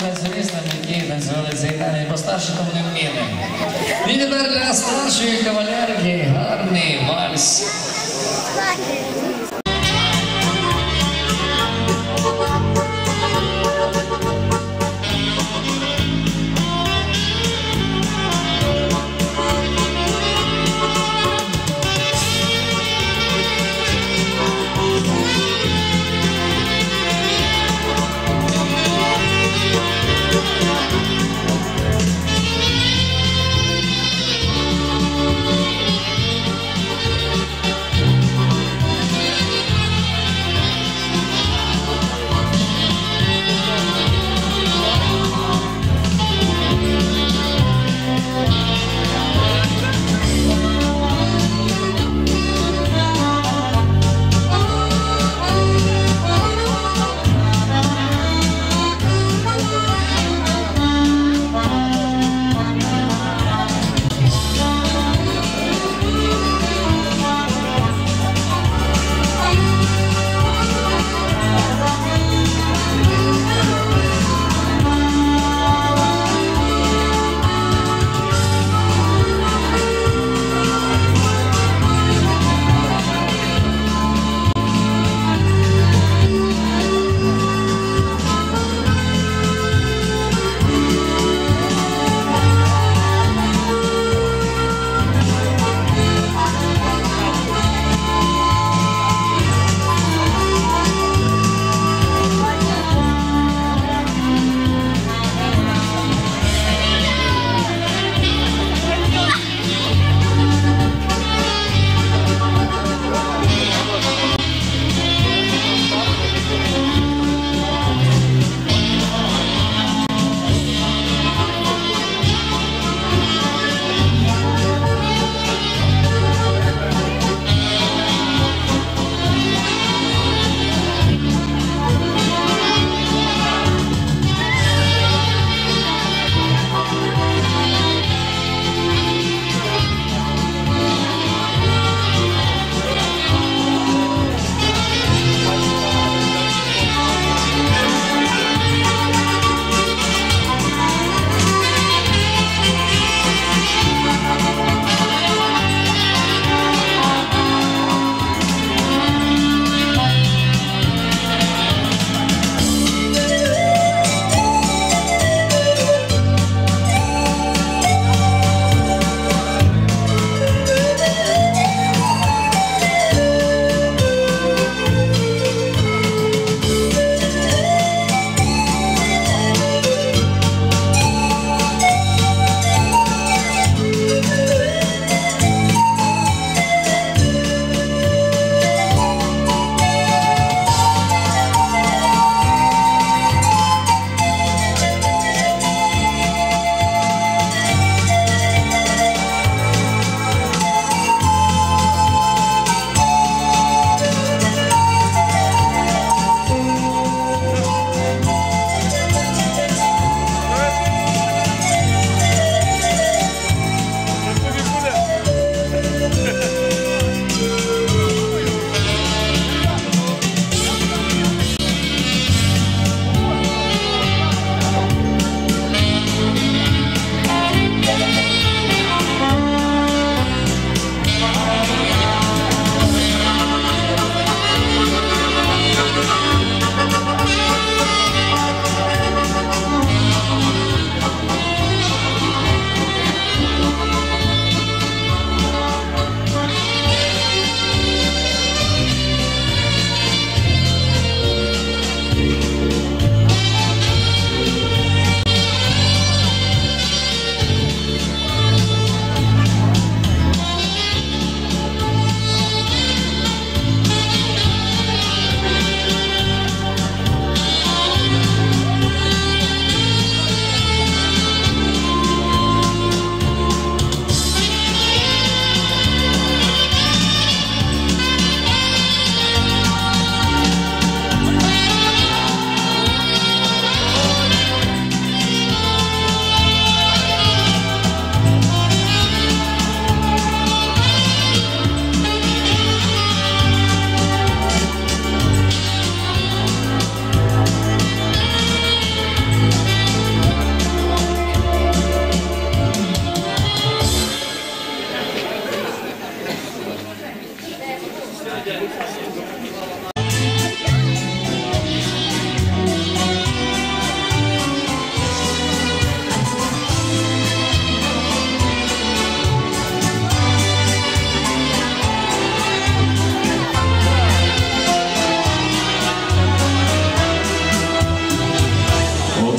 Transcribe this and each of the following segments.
танцюристам, які танцювали цей танець, бо старші там не вміли. І тепер для старшої кавалерки гарний вальс.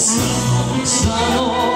Some. slow.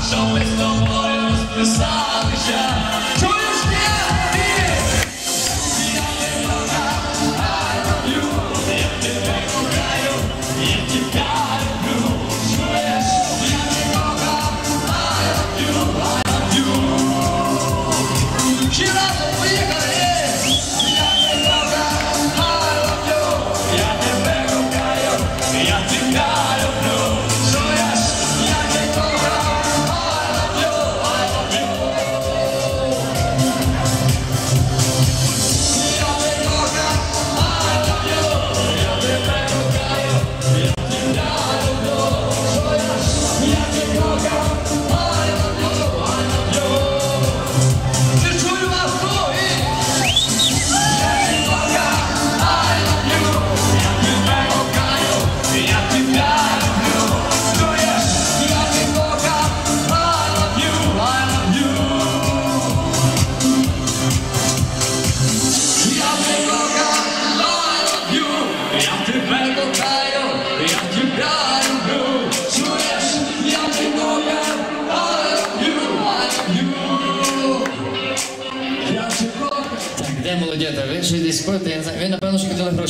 São pescadores cruzados.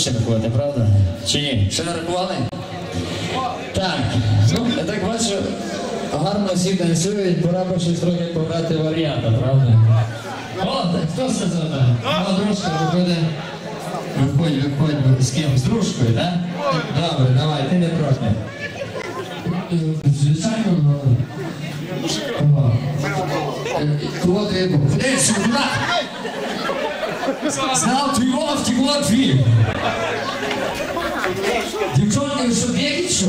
ще рахувати, правда? Чи ні? Ще не рахували? Так, ну, я так бачу, гарно всі танцюють, пора б щось трохи пограти варіанта, правда? О, так хто це завдає? Дружка, виходить. Виходь, виходь з ким? З дружкою, так? Да? Добре, давай, ти не проти. Звичайно, ну. е, Кого ти був? Куди сюди? Знав твій вов, ті твій. Дівчонки, ви що б'єте, що?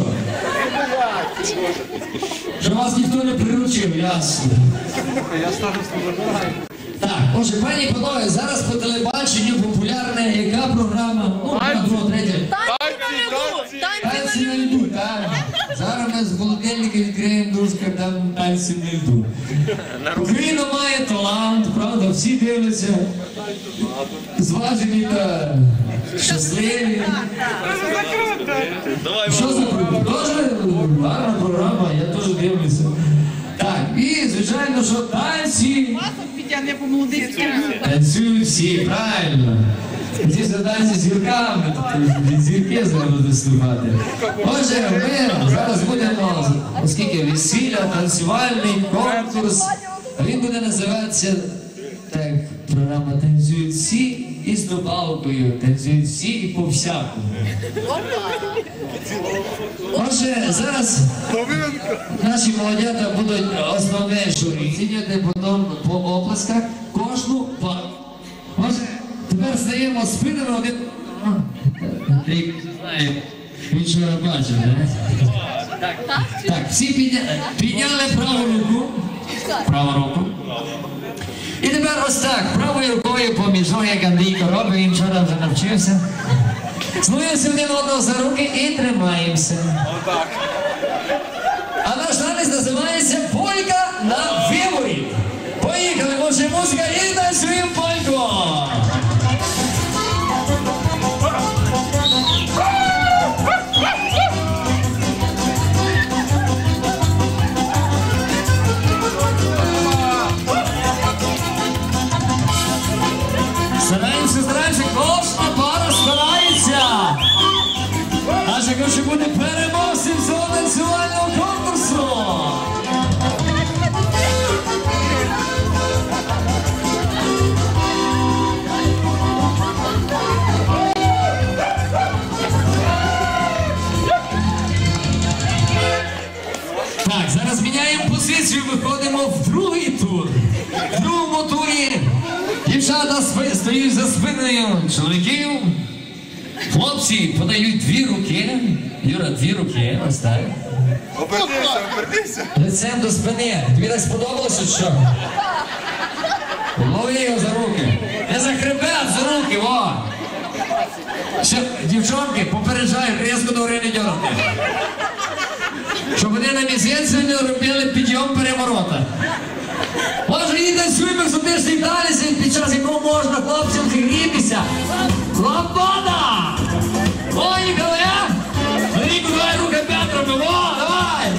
Що вас ніхто не приручив, ясно. Так, отже, пані і панове, зараз по телебаченню популярна яка програма? Ну, одна, друга, третя. Танці на льду, так. Зараз ми з холодильника відкриємо дружка, там танці на льду. Україна має талант, правда, всі дивляться. Зважені та щасливі. Що за програма? Дуже гарна програма, я теж дивлюся. Так, і звичайно, що танці. Не. Танцюють всі, правильно. Ці заданці з зірками, тобто зірки будуть слухати. Отже, ми зараз будемо, оскільки весілля, танцювальний конкурс, він буде називатися так, програма танцюють всі і з добавкою танцюють всі і по всякому. Отже, зараз наші молодята будуть основне журі. Сидіти потім по оплесках кожну стаємо спинами один. А, Рік знає, він вчора бачив, не? Так, всі підня- підняли праву руку. Праву руку. І тепер ось так, правою рукою поміж ноги, як Андрійко робить, він вчора вже навчився. Цілуємося один одного за руки і тримаємося. Отак. А наш танець називається Полька на виборі. Поїхали, може музика і танцюємо польку. Як вже буде переможцем цього танцювального конкурсу. Так, зараз міняємо позицію, виходимо в другий тур. В другому турі дівчата стоять за спиною чоловіків. Хлопці подають дві руки. Юра, дві руки, ось так. Обернися, обернися. Лицем до спини. Тобі так сподобалося, що? Лови його за руки. Не за хребет, за руки, во! Ще, дівчонки, попереджаю, різко до гори не дьорти. Щоб вони на місяці не робили підйом переворота. Може, і танцюємо екзотичний танець, під час якого можна хлопцям зігрітися. Ламбада! Ой, а? Ріку, давай руки п'ятрами, о, давай!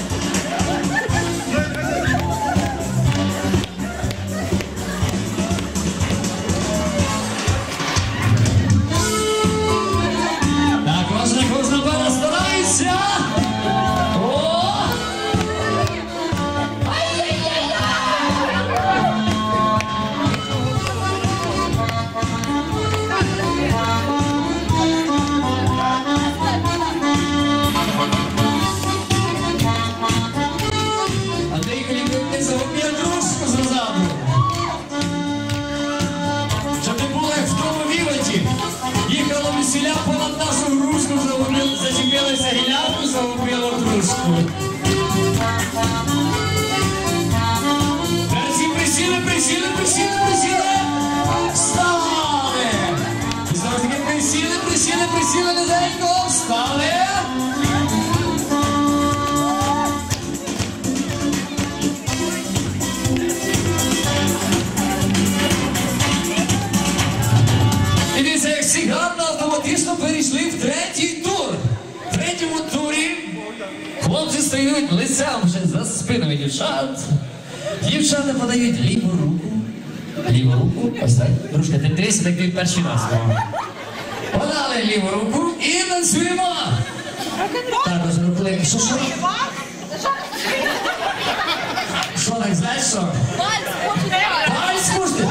Хлопці стають вже за спинами дівчат. Дівчата подають ліву руку. Ліву руку. Ось так. Дружка, ти дивися, так ти перший раз. Подали ліву руку і танцюємо. Так, ось руку. Що, що? Що так, знаєш що? Вальс можете?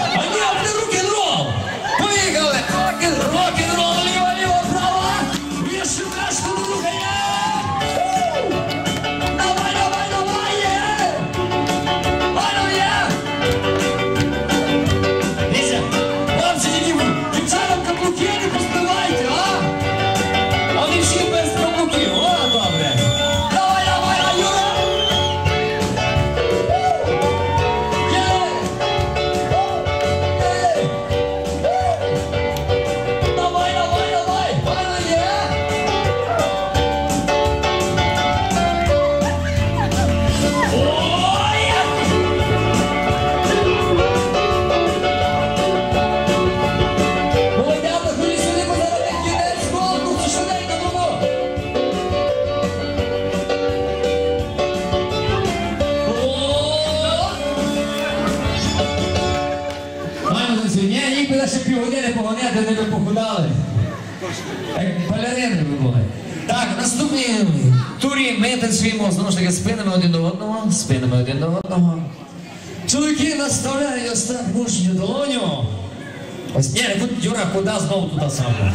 Юрій, ми танцюємо знову ж таки спинами один до одного, спинами один до одного. Чоловіки наставляють ось так мужню долоню. Ось ні, не будь Юра, куди знову туди саме.